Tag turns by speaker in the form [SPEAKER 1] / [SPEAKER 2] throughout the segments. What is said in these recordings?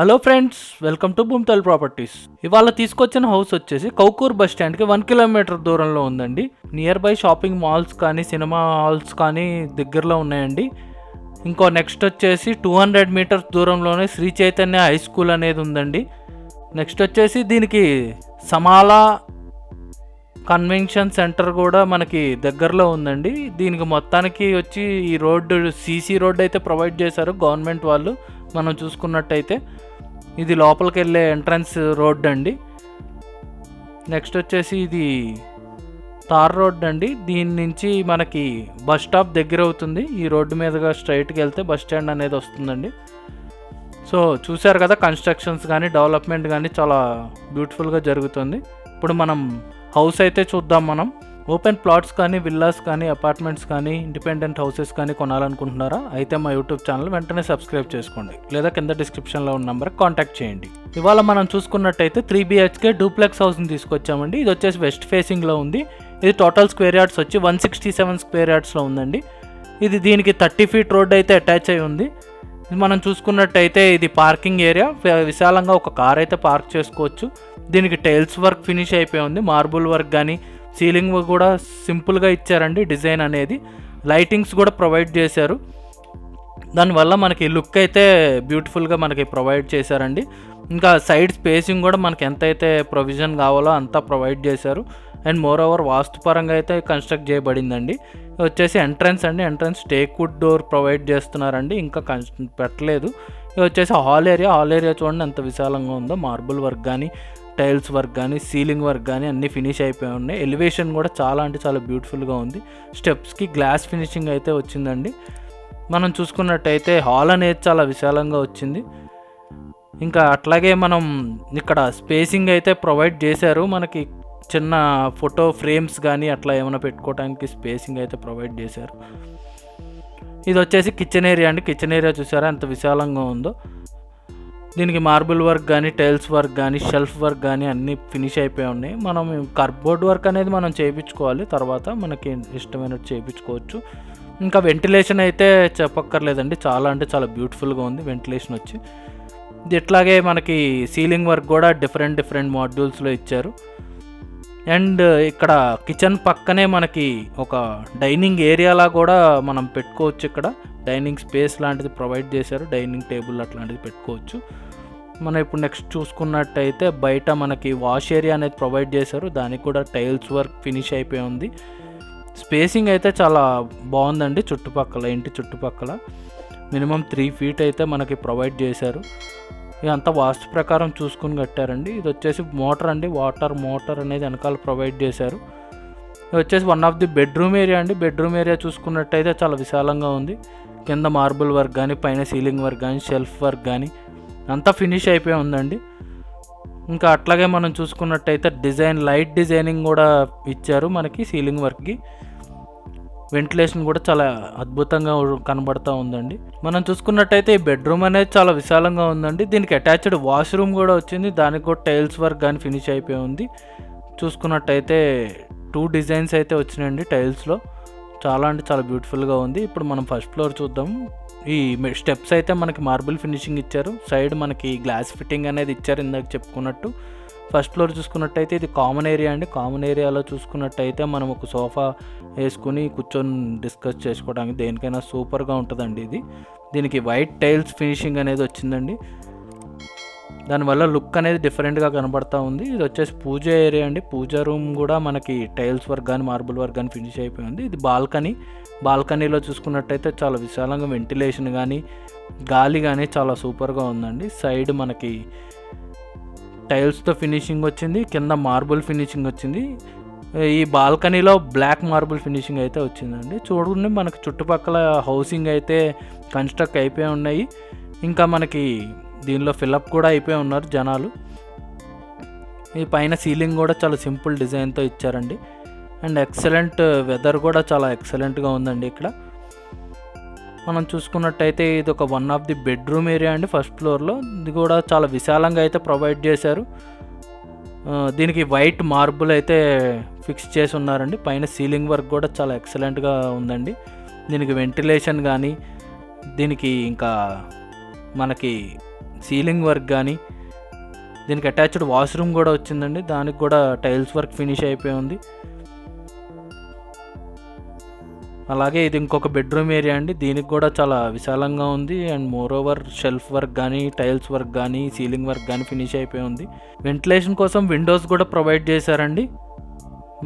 [SPEAKER 1] Hello friends welcome to Bhoomithal properties ఇవాళ తీసుకొచ్చిన house వచ్చేసి కౌకూర్ బస్ స్టాండ్కి వన్ కిలోమీటర్ దూరంలో ఉందండి. నియర్ బై షాపింగ్ మాల్స్ కానీ సినిమా హాల్స్ కానీ దగ్గరలో ఉన్నాయండి. ఇంకో నెక్స్ట్ వచ్చేసి టూ హండ్రెడ్ మీటర్స్ దూరంలోనే శ్రీ చైతన్య హై స్కూల్ అనేది ఉందండి. నెక్స్ట్ వచ్చేసి దీనికి సమాలా కన్వెన్షన్ సెంటర్ కూడా మనకి దగ్గరలో ఉందండి. దీనికి మొత్తానికి వచ్చి ఈ రోడ్డు సీసీ రోడ్ అయితే ప్రొవైడ్ చేశారు గవర్నమెంట్ వాళ్ళు. మనం చూసుకున్నట్టయితే. ఇది లోపలికి వెళ్ళే ఎంట్రన్స్ రోడ్ అండి. నెక్స్ట్ వచ్చేసి ఇది తార్ రోడ్ అండి. దీని నుంచి మనకి బస్ స్టాప్ దగ్గర అవుతుంది. ఈ రోడ్డు మీదుగా స్ట్రైట్కి వెళ్తే బస్ స్టాండ్ అనేది వస్తుందండి. సో చూశారు కదా కన్స్ట్రక్షన్స్ కానీ డెవలప్మెంట్ కానీ చాలా బ్యూటిఫుల్గా జరుగుతుంది. ఇప్పుడు మనం హౌస్ అయితే చూద్దాం మనం. ఓపెన్ ప్లాట్స్ కానీ విల్లాస్ కానీ అపార్ట్మెంట్స్ కానీ ఇండిపెండెంట్ హౌసెస్ కానీ కొనాలనుకుంటున్నారా? అయితే మా యూట్యూబ్ ఛానల్ వెంటనే సబ్స్క్రైబ్ చేసుకోండి. లేదా కింద డిస్క్రిప్షన్లో ఉన్న నెంబర్ కాంటాక్ట్ చేయండి. ఇవాళ మనం చూసుకున్నట్టయితే త్రీ బిహెచ్కే డూప్లెక్స్ హౌస్ని తీసుకొచ్చామండి. ఇది వచ్చేసి వెస్ట్ ఫేసింగ్లో ఉంది. ఇది టోటల్ స్క్వేర్ యార్డ్స్ వచ్చి వన్ సిక్స్టీ సెవెన్ స్క్వేర్ యార్డ్స్లో ఉందండి. ఇది దీనికి థర్టీ ఫీట్ రోడ్ అయితే అటాచ్ అయి ఉంది. మనం చూసుకున్నట్టయితే ఇది పార్కింగ్ ఏరియా. విశాలంగా ఒక కార్ అయితే పార్క్ చేసుకోవచ్చు. దీనికి టైల్స్ వర్క్ ఫినిష్ అయిపోయి ఉంది. మార్బుల్ వర్క్ కానీ సీలింగ్ కూడా సింపుల్గా ఇచ్చారండి డిజైన్ అనేది. లైటింగ్స్ కూడా ప్రొవైడ్ చేశారు. దానివల్ల మనకి లుక్ అయితే బ్యూటిఫుల్గా మనకి ప్రొవైడ్ చేశారండి. ఇంకా సైడ్ స్పేసింగ్ కూడా మనకి ఎంతైతే ప్రొవిజన్ కావాలో అంతా ప్రొవైడ్ చేశారు. అండ్ మోర్ ఓవర్ వాస్తుపరంగా అయితే కన్స్ట్రక్ట్ చేయబడిందండి. వచ్చేసి ఎంట్రన్స్ అండి. ఎంట్రన్స్ టేక్వుడ్ డోర్ ప్రొవైడ్ చేస్తున్నారండి. ఇంకా కన్స్ పెట్టలేదు. ఇది వచ్చేసి హాల్ ఏరియా. హాల్ ఏరియా చూడండి ఎంత విశాలంగా ఉందో. మార్బుల్ వర్క్ కానీ టైల్స్ వర్క్ కానీ సీలింగ్ వర్క్ కానీ అన్నీ ఫినిష్ అయిపోయి ఉన్నాయి. ఎలివేషన్ కూడా చాలా అంటే చాలా బ్యూటిఫుల్గా ఉంది. స్టెప్స్కి గ్లాస్ ఫినిషింగ్ అయితే వచ్చిందండి. మనం చూసుకున్నట్టయితే హాల్ అనేది చాలా విశాలంగా వచ్చింది. ఇంకా అట్లాగే మనం ఇక్కడ స్పేసింగ్ అయితే ప్రొవైడ్ చేశారు. మనకి చిన్న ఫోటో ఫ్రేమ్స్ కానీ అట్లా ఏమైనా పెట్టుకోవడానికి స్పేసింగ్ అయితే ప్రొవైడ్ చేశారు. ఇది వచ్చేసి కిచెన్ ఏరియా అండి. కిచెన్ ఏరియా చూసారా? ఎంత విశాలంగా ఉందో. దీనికి మార్బుల్ వర్క్ కానీ టైల్స్ వర్క్ కానీ షెల్ఫ్ వర్క్ కానీ అన్నీ ఫినిష్ అయిపోయి ఉన్నాయి. మనం కర్బోర్డ్ వర్క్ అనేది మనం చేయించుకోవాలి. తర్వాత మనకి ఇష్టమైనట్టు చేయించుకోవచ్చు. ఇంకా వెంటిలేషన్ అయితే చెప్పక్కర్లేదండి. చాలా అంటే చాలా బ్యూటిఫుల్గా ఉంది. వెంటిలేషన్ వచ్చి ఇట్లాగే మనకి సీలింగ్ వర్క్ కూడా డిఫరెంట్ డిఫరెంట్ మాడ్యూల్స్లో ఇచ్చారు. అండ్ ఇక్కడ కిచెన్ పక్కనే మనకి ఒక డైనింగ్ ఏరియాలా కూడా మనం పెట్టుకోవచ్చు ఇక్కడ. డైనింగ్ స్పేస్ లాంటిది ప్రొవైడ్ చేశారు. డైనింగ్ టేబుల్ అట్లాంటిది పెట్టుకోవచ్చు. మనం ఇప్పుడు నెక్స్ట్ చూసుకున్నట్టయితే బయట మనకి వాష్ ఏరియా అనేది ప్రొవైడ్ చేశారు. దానికి కూడా టైల్స్ వర్క్ ఫినిష్ అయిపోయి ఉంది. స్పేసింగ్ అయితే చాలా బాగుందండి చుట్టుపక్కల ఇంటి చుట్టుపక్కల. మినిమం త్రీ ఫీట్ అయితే మనకి ప్రొవైడ్ చేశారు. ఇదంతా వాస్తు ప్రకారం చూసుకుని కట్టారండి. ఇది వచ్చేసి మోటార్ అండి. వాటర్ మోటార్ అనేది వెనకాల ప్రొవైడ్ చేశారు. ఇది వచ్చేసి one of the bedroom area అండి. బెడ్రూమ్ ఏరియా చూసుకున్నట్టయితే చాలా విశాలంగా ఉంది. కింద మార్బుల్ వర్క్ కానీ పైన సీలింగ్ వర్క్ కానీ షెల్ఫ్ వర్క్ కానీ అంతా ఫినిష్ అయిపోయి ఉందండి. ఇంకా అట్లాగే మనం చూసుకున్నట్టయితే డిజైన్ లైట్ డిజైనింగ్ కూడా ఇచ్చారు మనకి సీలింగ్ వర్క్కి వెంటిలేషన్ కూడా చాలా అద్భుతంగా కనబడతా ఉందండి. మనం చూసుకున్నట్టయితే ఈ బెడ్రూమ్ అనేది చాలా విశాలంగా ఉందండి. దీనికి అటాచ్డ్ వాష్రూమ్ కూడా వచ్చింది. దానికి కూడా టైల్స్ వర్క్ కానీ ఫినిష్ అయిపోయి ఉంది. చూసుకున్నట్టయితే టూ డిజైన్స్ అయితే వచ్చినాయండి టైల్స్లో. చాలా అంటే చాలా బ్యూటిఫుల్గా ఉంది. ఇప్పుడు మనం ఫస్ట్ ఫ్లోర్ చూద్దాం. ఈ స్టెప్స్ అయితే మనకి మార్బుల్ ఫినిషింగ్ ఇచ్చారు. సైడ్ మనకి గ్లాస్ ఫిట్టింగ్ అనేది ఇచ్చారు ఇందాక చెప్పుకున్నట్టు. ఫస్ట్ ఫ్లోర్ చూసుకున్నట్టయితే ఇది కామన్ ఏరియా అండి. కామన్ ఏరియాలో చూసుకున్నట్టయితే మనం ఒక సోఫా వేసుకుని కూర్చొని డిస్కస్ చేసుకోవడానికి దేనికైనా సూపర్గా ఉంటుందండి ఇది. దీనికి వైట్ టైల్స్ ఫినిషింగ్ అనేది వచ్చిందండి. దానివల్ల లుక్ అనేది డిఫరెంట్గా కనబడతా ఉంది. ఇది వచ్చేసి పూజ ఏరియా అండి. పూజ రూమ్ కూడా మనకి టైల్స్ వర్క్ కానీ మార్బుల్ వర్క్ కానీ ఫినిష్ అయిపోయింది. ఇది బాల్కనీ బాల్కనీలో చూసుకున్నట్టయితే చాలా విశాలంగా వెంటిలేషన్ కానీ గాలి కానీ చాలా సూపర్గా ఉందండి. సైడ్ మనకి టైల్స్తో ఫినిషింగ్ వచ్చింది. కింద మార్బుల్ ఫినిషింగ్ వచ్చింది. ఈ బాల్కనీలో బ్లాక్ మార్బుల్ ఫినిషింగ్ అయితే వచ్చిందండి. చూడండి మనకి చుట్టుపక్కల హౌసింగ్ అయితే కన్స్ట్రక్ట్ అయిపోయి ఉన్నాయి. ఇంకా మనకి దీనిలో ఫిలప్ కూడా అయిపోయి ఉన్నారు జనాలు. ఈ పైన సీలింగ్ కూడా చాలా సింపుల్ డిజైన్తో ఇచ్చారండి. అండ్ ఎక్సలెంట్ వెదర్ కూడా చాలా ఎక్సలెంట్గా ఉందండి ఇక్కడ. మనం చూసుకున్నట్టయితే ఇది ఒక one of the bedroom area అండి ఫస్ట్ ఫ్లోర్లో. ఇది కూడా చాలా విశాలంగా అయితే ప్రొవైడ్ చేశారు. దీనికి వైట్ మార్బుల్ అయితే ఫిక్స్ చేసి ఉన్నారండి. పైన సీలింగ్ వర్క్ కూడా చాలా ఎక్సలెంట్గా ఉందండి. దీనికి వెంటిలేషన్ కానీ దీనికి ఇంకా మనకి సీలింగ్ వర్క్ కానీ దీనికి అటాచ్డ్ వాష్రూమ్ కూడా వచ్చిందండి. దానికి కూడా టైల్స్ వర్క్ ఫినిష్ అయిపోయి ఉంది. అలాగే ఇది ఇంకొక బెడ్రూమ్ ఏరియా అండి. దీనికి కూడా చాలా విశాలంగా ఉంది. And moreover shelf work కానీ టైల్స్ వర్క్ కానీ సీలింగ్ వర్క్ కానీ ఫినిష్ అయిపోయి ఉంది. వెంటిలేషన్ కోసం విండోస్ కూడా ప్రొవైడ్ చేశారండి.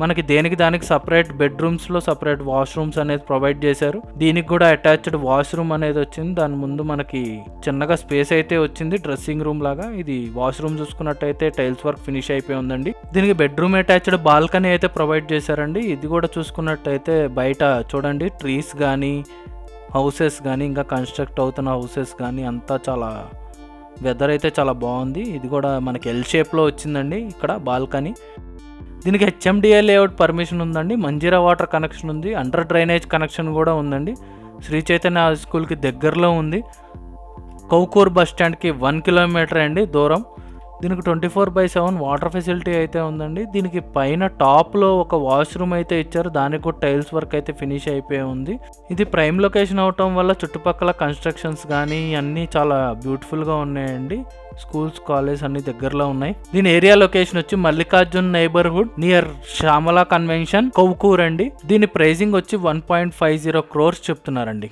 [SPEAKER 1] మనకి దేనికి దానికి సపరేట్ బెడ్రూమ్స్లో సపరేట్ వాష్రూమ్స్ అనేది ప్రొవైడ్ చేశారు. దీనికి కూడా అటాచ్డ్ వాష్రూమ్ అనేది వచ్చింది. దాని ముందు మనకి చిన్నగా స్పేస్ అయితే వచ్చింది. డ్రెస్సింగ్ రూమ్ లాగా. ఇది వాష్రూమ్ చూసుకున్నట్టయితే టైల్స్ వర్క్ ఫినిష్ అయిపోయి ఉందండి. దీనికి బెడ్రూమ్ అటాచ్డ్ బాల్కనీ అయితే ప్రొవైడ్ చేశారండి. ఇది కూడా చూసుకున్నట్టయితే బయట చూడండి ట్రీస్ కానీ హౌసెస్ కానీ ఇంకా కన్స్ట్రక్ట్ అవుతున్న హౌసెస్ కానీ అంతా చాలా వెదర్ అయితే చాలా బాగుంది. ఇది కూడా మనకి ఎల్ షేప్లో వచ్చిందండి ఇక్కడ బాల్కనీ దీనికి హెచ్ఎండిఏ లేఅవుట్ పర్మిషన్ ఉందండి. మంజీరా వాటర్ కనెక్షన్ ఉంది. అండర్ డ్రైనేజ్ కనెక్షన్ కూడా ఉందండి. శ్రీ చైతన్య హై స్కూల్కి దగ్గరలో ఉంది. కౌకూర్ బస్ స్టాండ్కి వన్ కిలోమీటర్ అండి దూరం. దీనికి twenty four by seven water facility అయితే ఉందండి. దీనికి పైన టాప్లో ఒక వాష్రూమ్ అయితే ఇచ్చారు. దానికి కూడా టైల్స్ వర్క్ అయితే ఫినిష్ అయిపోయి ఉంది. ఇది ప్రైమ్ లొకేషన్ అవటం వల్ల చుట్టుపక్కల కన్స్ట్రక్షన్స్ కానీ అన్నీ చాలా బ్యూటిఫుల్గా ఉన్నాయండి. స్కూల్స్ కాలేజ్ అన్ని దగ్గరలో ఉన్నాయి. దీని ఏరియా లొకేషన్ వచ్చి Mallikarjun neighbourhood near Shyamala convention Kowkur అండి దీని ప్రైజింగ్ వచ్చి one point five zero crores చెప్తున్నారండి.